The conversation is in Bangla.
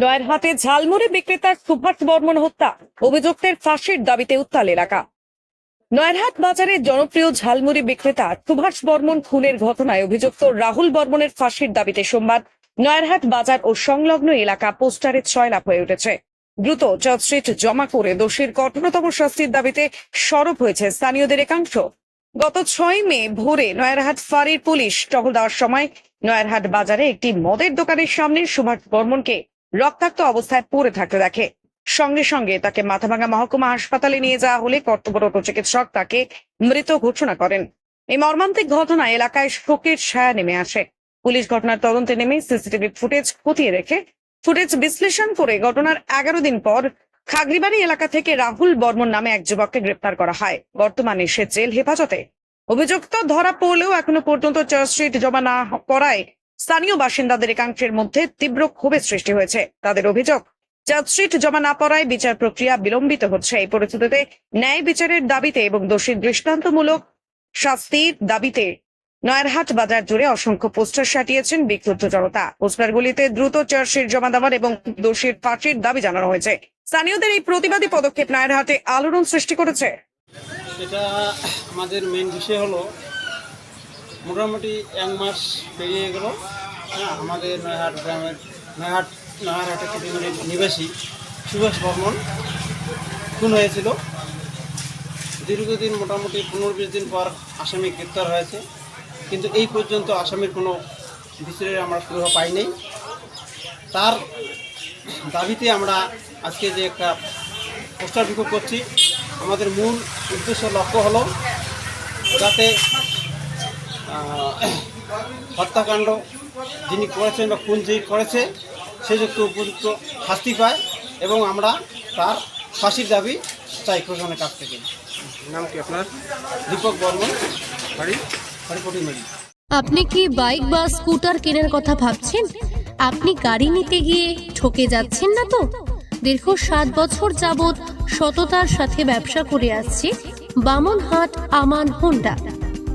নয়ারহাটে ঝালমুড়ি বিক্রেতার সুভাষ বর্মন হত্যা, অভিযুক্তের ফাঁসির দাবিতে উত্তাল এলাকা। নয়ারহাট বাজারের জনপ্রিয় ঝালমুড়ি বিক্রেতা সুভাষ বর্মন খুনের ঘটনায় অভিযুক্ত রাহুল বর্মনের ফাঁসির দাবিতে সোমবার নয়ারহাট বাজার ও সংলগ্ন এলাকা পোস্টারে ছয়লাভ হয়ে উঠেছে। দ্রুত চার্জশিট জমা করে দোষীর কঠোরতম শাস্তির দাবিতে সরব হয়েছে স্থানীয়দের একাংশ। গত ছয় মে ভোরে নয়ারহাট ফাঁড়ির পুলিশ টহল দেওয়ার সময় নয়ারহাট বাজারে একটি মদের দোকানের সামনে সুভাষ বর্মনকে রক্তাক্ত অবস্থায় পড়ে থাকতে দেখে। সঙ্গে সঙ্গে তাকে মাথাভাঙ্গা মহকুমা হাসপাতালে নিয়ে যাওয়া হলে কর্তব্যরত চিকিৎসক তাকে মৃত ঘোষণা করেন। এই মর্মান্তিক ঘটনায় এলাকায় শোকের ছায়া নেমে আসে। পুলিশ ঘটনার তদন্তে নেমে সিসিটিভি ফুটেজ খতিয়ে রেখে ফুটেজ বিশ্লেষণ করে ঘটনার এগারো দিন পর খাগড়িবাড়ি এলাকা থেকে রাহুল বর্মন নামে এক যুবককে গ্রেপ্তার করা হয়। বর্তমানে সে জেল হেফাজতে। অভিযুক্ত ধরা পড়লেও এখনও পর্যন্ত চার্জশিট জমা না করায় স্থানীয় বাসিন্দাদের একাংশের মধ্যে তীব্র ক্ষোভের সৃষ্টি হয়েছে। তাদের অভিযোগ চার্জশিট জমা না পড়ায় বিচার প্রক্রিয়া বিলম্বিত হচ্ছে। এই পরিস্থিতিতে ন্যায় বিচারের দাবিতে এবং দোষীর দৃষ্টান্তমূলক শাস্তির দাবিতে নয়ারহাট বাজার জুড়ে অসংখ্য পোস্টার সাটিয়েছেন বিক্ষুব্ধ জনতা। পোস্টারগুলিতে দ্রুত চার্জশিট জমা দেওয়ার এবং দোষীর ফাঁসির দাবি জানানো হয়েছে। স্থানীয়দের এই প্রতিবাদী পদক্ষেপ নয়ারহাটে আলোড়ন সৃষ্টি করেছে। আমাদের মেন বিষয় হলো মোটামুটি এক মাস পেরিয়ে গেল। হ্যাঁ আমাদের নয়হাট গ্রামের নয়হাট নয়হাটে কুটিমের নিবাসী সুভাষ বর্মন খুন হয়েছিল। দীর্ঘদিন মোটামুটি পনেরো বিশ দিন পর আসামি গ্রেপ্তার হয়েছে। কিন্তু এই পর্যন্ত আসামির কোনো বিচারের আমরা সুবিধা পাইনি। তার দাবিতে আমরা আজকে যে একটা পোস্টার বিক্ষোভ করছি, আমাদের মূল উদ্দেশ্য লক্ষ্য হলো যাতে হত্যাকাণ্ড যিনি করেছেন বা খুন যিনি করেছে সে যুক্ত উপযুক্ত শাস্তি পায় এবং আমরা তার ফাঁসির দাবি চাই প্রশাসনের কাছ থেকে। নাম কি আপনার? দীপক বর্মন। হরিপটি মেরি আপনি কি বাইক বা স্কুটার কেনার কথা ভাবছেন? আপনি গাড়ি নিতে গিয়ে ঠকে যাচ্ছেন না তো? দীর্ঘ সাত বছর যাবৎ সততার সাথে ব্যবসা করে আসছে বামনহাট আমান হোন্ডা।